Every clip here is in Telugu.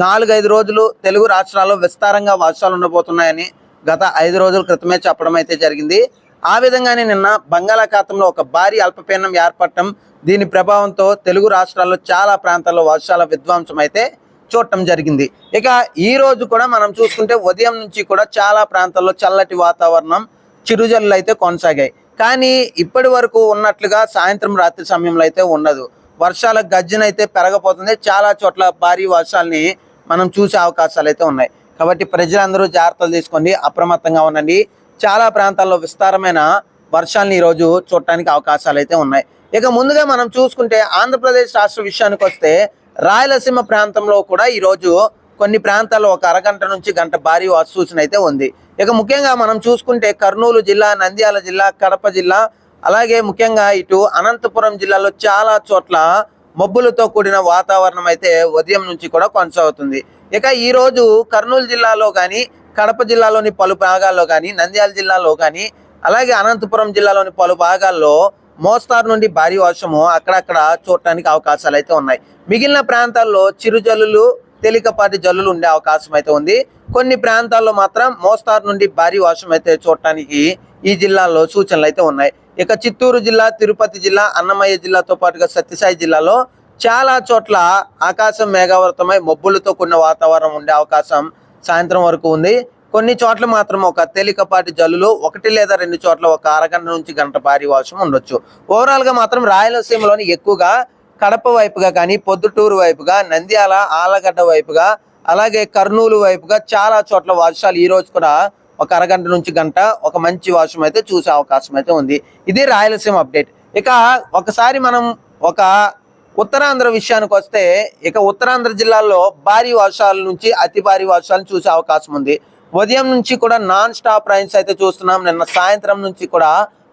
నాలుగైదు రోజులు తెలుగు రాష్ట్రాల్లో విస్తారంగా వర్షాలు ఉండబోతున్నాయని గత ఐదు రోజుల క్రితమే చెప్పడం అయితే జరిగింది. ఆ విధంగానే నిన్న బంగాళాఖాతంలో ఒక భారీ అల్పపీడనం ఏర్పడటం దీని ప్రభావంతో తెలుగు రాష్ట్రాల్లో చాలా ప్రాంతాల్లో వర్షాల విధ్వంసం అయితే చూడటం జరిగింది. ఇక ఈ రోజు కూడా మనం చూసుకుంటే ఉదయం నుంచి కూడా చాలా ప్రాంతాల్లో చల్లటి వాతావరణం చిరుజల్లు అయితే కొనసాగాయి. కానీ ఇప్పటి వరకు ఉన్నట్లుగా సాయంత్రం రాత్రి సమయంలో అయితే ఉండదు. వర్షాల గర్జన అయితే పెరగపోతుంది చాలా చోట్ల భారీ వర్షాలని మనం చూసే అవకాశాలు అయితే ఉన్నాయి. కాబట్టి ప్రజలందరూ జాగ్రత్తలు తీసుకోండి అప్రమత్తంగా ఉండండి. చాలా ప్రాంతాల్లో విస్తారమైన వర్షాలను ఈరోజు చూడటానికి అవకాశాలు అయితే ఉన్నాయి. ఇక ముందుగా మనం చూసుకుంటే ఆంధ్రప్రదేశ్ రాష్ట్ర విషయానికి వస్తే రాయలసీమ ప్రాంతంలో కూడా ఈరోజు కొన్ని ప్రాంతాల్లో ఒక అరగంట నుంచి గంట భారీ వర్ష సూచన అయితే ఉంది. ఇక ముఖ్యంగా మనం చూసుకుంటే కర్నూలు జిల్లా నంద్యాల జిల్లా కడప జిల్లా అలాగే ముఖ్యంగా ఇటు అనంతపురం జిల్లాలో చాలా చోట్ల మబ్బులతో కూడిన వాతావరణం అయితే ఉదయం నుంచి కూడా కొనసాగుతుంది. ఇక ఈరోజు కర్నూలు జిల్లాలో కానీ కడప జిల్లాలోని పలు భాగాల్లో కానీ నంద్యాల జిల్లాలో కానీ అలాగే అనంతపురం జిల్లాలోని పలు భాగాల్లో మోస్తారు నుండి భారీ వర్షము అక్కడక్కడ చూడటానికి అవకాశాలు అయితే ఉన్నాయి. మిగిలిన ప్రాంతాల్లో చిరుజల్లులు తేలికపాటి జల్లులు ఉండే అవకాశం అయితే ఉంది. కొన్ని ప్రాంతాల్లో మాత్రం మోస్తారు నుండి భారీ వర్షం అయితే చూడటానికి ఈ జిల్లాల్లో సూచనలు అయితే ఉన్నాయి. ఇక చిత్తూరు జిల్లా తిరుపతి జిల్లా అన్నమయ్య జిల్లాతో పాటుగా సత్యసాయి జిల్లాలో చాలా చోట్ల ఆకాశం మేఘావృతమై మబ్బులతో కూడిన వాతావరణం ఉండే అవకాశం సాయంత్రం వరకు ఉంది. కొన్ని చోట్ల మాత్రం ఒక తేలికపాటి జల్లులు ఒకటి లేదా రెండు చోట్ల ఒక అరగంట నుంచి గంట భారీ వర్షం ఉండొచ్చు. ఓవరాల్గా మాత్రం రాయలసీమలోని ఎక్కువగా కడప వైపుగా కానీ పొద్దుటూరు వైపుగా నంద్యాల ఆలగడ్డ వైపుగా అలాగే కర్నూలు వైపుగా చాలా చోట్ల వర్షాలు ఈ రోజు కూడా ఒక అరగంట నుంచి గంట ఒక మంచి వర్షం అయితే చూసే అవకాశం అయితే ఉంది. ఇది రాయలసీమ అప్డేట్. ఇక ఒకసారి మనం ఒక ఉత్తరాంధ్ర విషయానికి వస్తే ఇక ఉత్తరాంధ్ర జిల్లాల్లో భారీ వర్షాల నుంచి అతి భారీ వర్షాలను చూసే అవకాశం ఉంది. ఉదయం నుంచి కూడా నాన్ స్టాప్ రైన్స్ అయితే చూస్తున్నాం. నిన్న సాయంత్రం నుంచి కూడా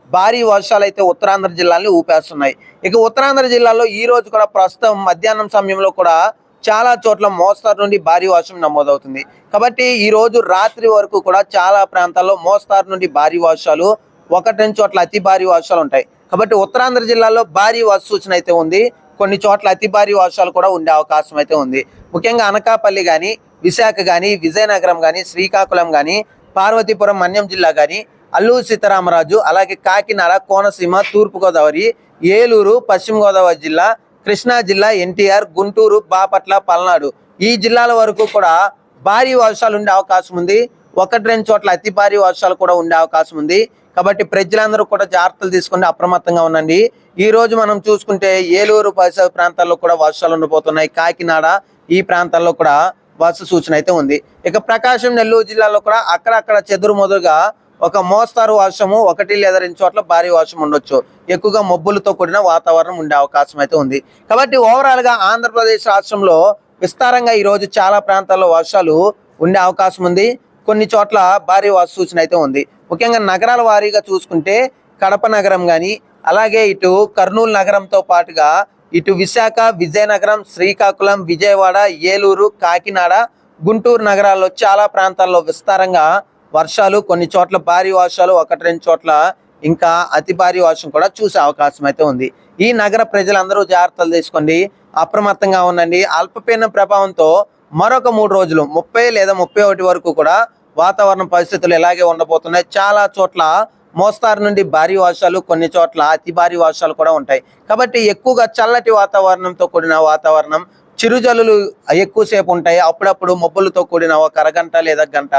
భారీ వర్షాలు అయితే ఉత్తరాంధ్ర జిల్లాని ఊపేస్తున్నాయి. ఇక ఉత్తరాంధ్ర జిల్లాలో ఈ రోజు కూడా ప్రస్తుతం మధ్యాహ్నం సమయంలో కూడా చాలా చోట్ల మోస్తారు నుండి భారీ వర్షం నమోదవుతుంది. కాబట్టి ఈ రోజు రాత్రి వరకు కూడా చాలా ప్రాంతాల్లో మోస్తారు నుండి భారీ వర్షాలు ఒకటి రెండు చోట్ల అతి భారీ వర్షాలు ఉంటాయి. కాబట్టి ఉత్తరాంధ్ర జిల్లాలో భారీ వర్ష సూచన అయితే ఉంది. కొన్ని చోట్ల అతి భారీ వర్షాలు కూడా ఉండే అవకాశం అయితే ఉంది. ముఖ్యంగా అనకాపల్లి కానీ విశాఖ కానీ విజయనగరం కానీ శ్రీకాకుళం కానీ పార్వతీపురం మన్యం జిల్లా కానీ అల్లూరు సీతారామరాజు అలాగే కాకినాడ కోనసీమ తూర్పుగోదావరి ఏలూరు పశ్చిమ గోదావరి జిల్లా కృష్ణా జిల్లా ఎన్టీఆర్ గుంటూరు బాపట్ల పల్నాడు. ఈ జిల్లాల వరకు కూడా భారీ వర్షాలు ఉండే అవకాశం ఉంది. ఒకటి రెండు చోట్ల అతి భారీ వర్షాలు కూడా ఉండే అవకాశం ఉంది. కాబట్టి ప్రజలందరూ కూడా జాగ్రత్తలు తీసుకుని అప్రమత్తంగా ఉండండి. ఈ రోజు మనం చూసుకుంటే ఏలూరు పరిసర ప్రాంతాల్లో కూడా వర్షాలు ఉండిపోతున్నాయి కాకినాడ ఈ ప్రాంతాల్లో కూడా వర్ష సూచన అయితే ఉంది. ఇక ప్రకాశం నెల్లూరు జిల్లాలో కూడా అక్కడక్కడ చెదురు మొదలుగా ఒక మోస్తారు వర్షము ఒకటి లేదా రెండు చోట్ల భారీ వర్షం ఉండొచ్చు. ఎక్కువగా మబ్బులతో కూడిన వాతావరణం ఉండే అవకాశం అయితే ఉంది. కాబట్టి ఓవరాల్గా ఆంధ్రప్రదేశ్ రాష్ట్రంలో విస్తారంగా ఈరోజు చాలా ప్రాంతాల్లో వర్షాలు ఉండే అవకాశం ఉంది. కొన్ని చోట్ల భారీ వర్ష సూచన అయితే ఉంది. ముఖ్యంగా నగరాల వారీగా చూసుకుంటే కడప నగరం కానీ అలాగే ఇటు కర్నూలు నగరంతో పాటుగా ఇటు విశాఖ విజయనగరం శ్రీకాకుళం విజయవాడ ఏలూరు కాకినాడ గుంటూరు నగరాల్లో చాలా ప్రాంతాల్లో విస్తారంగా వర్షాలు కొన్ని చోట్ల భారీ వర్షాలు ఒకటి రెండు చోట్ల ఇంకా అతి భారీ వర్షం కూడా చూసే అవకాశం అయితే ఉంది. ఈ నగర ప్రజలందరూ జాగ్రత్తలు తీసుకోండి. అప్రమత్తంగా ఉండండి. అల్పపీడన ప్రభావంతో మరొక మూడు రోజులు ముప్పై లేదా ముప్పై ఒకటి వరకు కూడా వాతావరణ పరిస్థితులు ఇలాగే ఉండబోతున్నాయి. చాలా చోట్ల మోస్తారు నుండి భారీ వర్షాలు కొన్ని చోట్ల అతి భారీ వర్షాలు కూడా ఉంటాయి. కాబట్టి ఎక్కువగా చల్లటి వాతావరణంతో కూడిన వాతావరణం చిరుజల్లులు ఎక్కువసేపు ఉంటాయి. అప్పుడప్పుడు మబ్బులతో కూడిన ఒక అరగంట లేదా గంట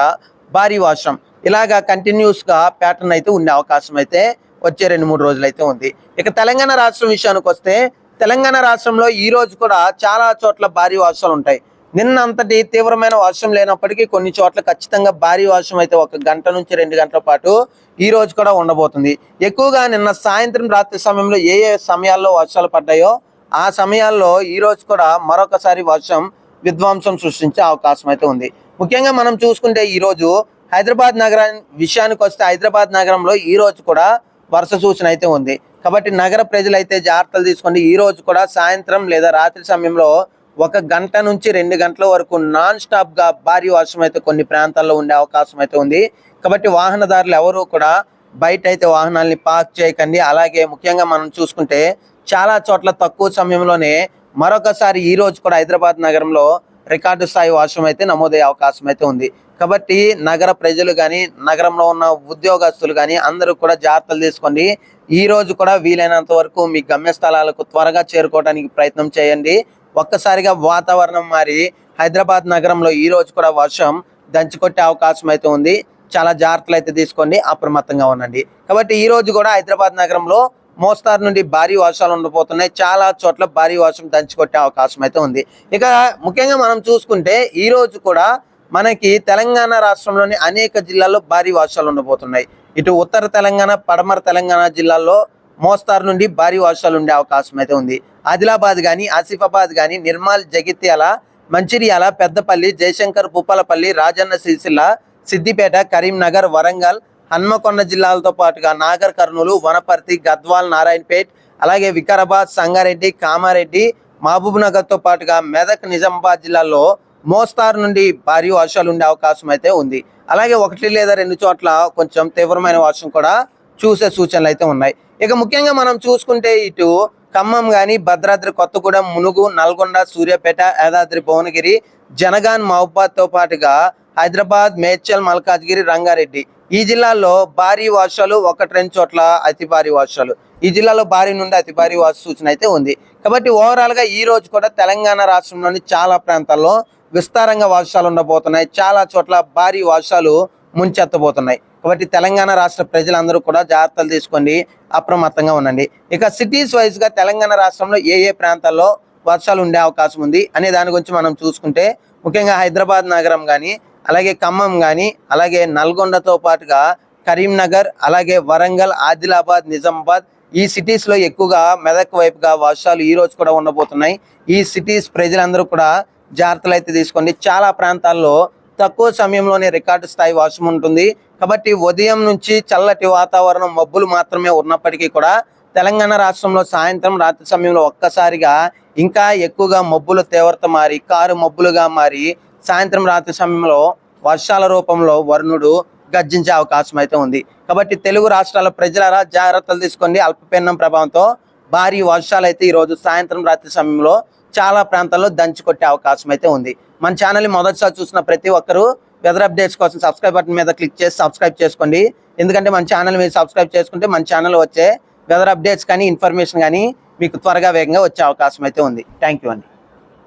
భారీ వర్షం. ఇలాగా కంటిన్యూస్గా ప్యాటర్న్ అయితే ఉండే అవకాశం అయితే వచ్చే రెండు మూడు రోజులు అయితే ఉంది. ఇక తెలంగాణ రాష్ట్రం విషయానికి వస్తే తెలంగాణ రాష్ట్రంలో ఈ రోజు కూడా చాలా చోట్ల భారీ వర్షాలు ఉంటాయి. నిన్న అంతటి తీవ్రమైన వర్షం లేనప్పటికీ కొన్ని చోట్ల ఖచ్చితంగా భారీ వర్షం అయితే ఒక గంట నుంచి రెండు గంటల పాటు ఈ రోజు కూడా ఉండబోతుంది. ఎక్కువగా నిన్న సాయంత్రం రాత్రి సమయంలో ఏ ఏ సమయాల్లో వర్షాలు పడ్డాయో ఆ సమయాల్లో ఈ రోజు కూడా మరొకసారి వర్షం విధ్వంసం సృష్టించే అవకాశం అయితే ఉంది. ముఖ్యంగా మనం చూసుకుంటే ఈరోజు హైదరాబాద్ నగరం విషయానికి వస్తే హైదరాబాద్ నగరంలో ఈ రోజు కూడా వర్ష సూచన అయితే ఉంది. కాబట్టి నగర ప్రజలైతే జాగ్రత్తలు తీసుకోండి. ఈ రోజు కూడా సాయంత్రం లేదా రాత్రి సమయంలో ఒక గంట నుంచి రెండు గంటల వరకు నాన్ స్టాప్గా భారీ వర్షం అయితే కొన్ని ప్రాంతాల్లో ఉండే అవకాశం అయితే ఉంది. కాబట్టి వాహనదారులు ఎవరు కూడా బయట అయితే వాహనాల్ని పార్క్ చేయకండి. అలాగే ముఖ్యంగా మనం చూసుకుంటే చాలా చోట్ల తక్కువ సమయంలోనే మరొకసారి ఈ రోజు కూడా హైదరాబాద్ నగరంలో రికార్డు స్థాయి వర్షం అయితే నమోదయ్యే అవకాశం అయితే ఉంది. కాబట్టి నగర ప్రజలు కానీ నగరంలో ఉన్న ఉద్యోగస్తులు కానీ అందరూ కూడా జాగ్రత్తలు తీసుకోండి ఈ రోజు కూడా వీలైనంత వరకు మీ గమ్యస్థలాలకు త్వరగా చేరుకోవడానికి ప్రయత్నం చేయండి. ఒక్కసారిగా వాతావరణం మారి హైదరాబాద్ నగరంలో ఈ రోజు కూడా వర్షం దంచుకొట్టే అవకాశం అయితే ఉంది. చాలా జాగ్రత్తలు అయితే తీసుకోండి. అప్రమత్తంగా ఉండండి. కాబట్టి ఈ రోజు కూడా హైదరాబాద్ నగరంలో మోస్తారు నుండి భారీ వర్షాలు ఉండబోతున్నాయి చాలా చోట్ల భారీ వర్షం దంచుకొట్టే అవకాశం అయితే ఉంది. ఇక ముఖ్యంగా మనం చూసుకుంటే ఈ రోజు కూడా మనకి తెలంగాణ రాష్ట్రంలోని అనేక జిల్లాల్లో భారీ వర్షాలు ఉండబోతున్నాయి ఇటు ఉత్తర తెలంగాణ పడమర తెలంగాణ జిల్లాల్లో మోస్తారు నుండి భారీ వర్షాలు ఉండే అవకాశం అయితే ఉంది. ఆదిలాబాద్ కానీ ఆసిఫాబాద్ కానీ నిర్మల్ జగిత్యాల మంచిర్యాల పెద్దపల్లి జయశంకర్ పుప్పలపల్లి రాజన్న సిరిసిల్ల సిద్దిపేట కరీంనగర్ వరంగల్ హన్మకొండ జిల్లాలతో పాటుగా నాగర్ కర్నూలు వనపర్తి గద్వాల్ నారాయణపేట్ అలాగే వికారాబాద్ సంగారెడ్డి కామారెడ్డి మహబూబ్నగర్తో పాటుగా మెదక్ నిజామాబాద్ జిల్లాల్లో మోస్తారు నుండి భారీ వర్షాలు ఉండే అవకాశం అయితే ఉంది. అలాగే ఒకటి లేదా రెండు చోట్ల కొంచెం తీవ్రమైన వర్షం కూడా చూసే సూచనలు అయితే ఉన్నాయి. ఇక ముఖ్యంగా మనం చూసుకుంటే ఇటు ఖమ్మం కానీ భద్రాద్రి కొత్తగూడెం మునుగు నల్గొండ సూర్యాపేట యాదాద్రి భువనగిరి జనగాన్ మహబాద్తో పాటుగా హైదరాబాద్ మేడ్చల్ మల్కాజ్గిరి రంగారెడ్డి ఈ జిల్లాలో భారీ వర్షాలు ఒకటి రెండు చోట్ల అతి భారీ వర్షాలు. ఈ జిల్లాలో భారీ నుండి అతి భారీ వర్ష సూచన అయితే ఉంది. కాబట్టి ఓవరాల్గా ఈ రోజు కూడా తెలంగాణ రాష్ట్రంలోని చాలా ప్రాంతాల్లో విస్తారంగా వర్షాలు ఉండబోతున్నాయి. చాలా చోట్ల భారీ వర్షాలు ముంచెత్తబోతున్నాయి. కాబట్టి తెలంగాణ రాష్ట్ర ప్రజలందరూ కూడా జాగ్రత్తలు తీసుకోండి అప్రమత్తంగా ఉండండి. ఇక సిటీస్ వైజ్గా తెలంగాణ రాష్ట్రంలో ఏ ఏ ప్రాంతాల్లో వర్షాలు ఉండే అవకాశం ఉంది అనే దాని గురించి మనం చూసుకుంటే ముఖ్యంగా హైదరాబాద్ నగరం కానీ అలాగే ఖమ్మం కానీ అలాగే నల్గొండతో పాటుగా కరీంనగర్ అలాగే వరంగల్ ఆదిలాబాద్ నిజామాబాద్ ఈ సిటీస్లో ఎక్కువగా మెదక్ వైపుగా వర్షాలు ఈ రోజు కూడా ఉండబోతున్నాయి. ఈ సిటీస్ ప్రజలందరూ కూడా జాగ్రత్తలు అయితే తీసుకోండి. చాలా ప్రాంతాల్లో తక్కువ సమయంలోనే రికార్డు స్థాయి వర్షం ఉంటుంది. కాబట్టి ఉదయం నుంచి చల్లటి వాతావరణం మబ్బులు మాత్రమే ఉన్నప్పటికీ కూడా తెలంగాణ రాష్ట్రంలో సాయంత్రం రాత్రి సమయంలో ఒక్కసారిగా ఇంకా ఎక్కువగా మబ్బుల తీవ్రత మారి కారు మబ్బులుగా మారి సాయంత్రం రాత్రి సమయంలో వర్షాల రూపంలో వరుణుడు గర్జించే అవకాశం అయితే ఉంది. కాబట్టి తెలుగు రాష్ట్రాల ప్రజలారా జాగ్రత్తలు తీసుకోండి. అల్పపీడనం ప్రభావంతో భారీ వర్షాలు అయితే ఈరోజు సాయంత్రం రాత్రి సమయంలో చాలా ప్రాంతాల్లో దంచి కొట్టే అవకాశం అయితే ఉంది. మన ఛానల్ని మొదటిసారి చూసిన ప్రతి ఒక్కరూ వెదర్ అప్డేట్స్ కోసం సబ్స్క్రైబ్ బటన్ మీద క్లిక్ చేసి సబ్స్క్రైబ్ చేసుకోండి. ఎందుకంటే మన ఛానల్ మీరు సబ్స్క్రైబ్ చేసుకుంటే మన ఛానల్ వచ్చే వెదర్ అప్డేట్స్ కానీ ఇన్ఫర్మేషన్ కానీ మీకు త్వరగా వేగంగా వచ్చే అవకాశం అయితే ఉంది. థ్యాంక్ యూ అండి.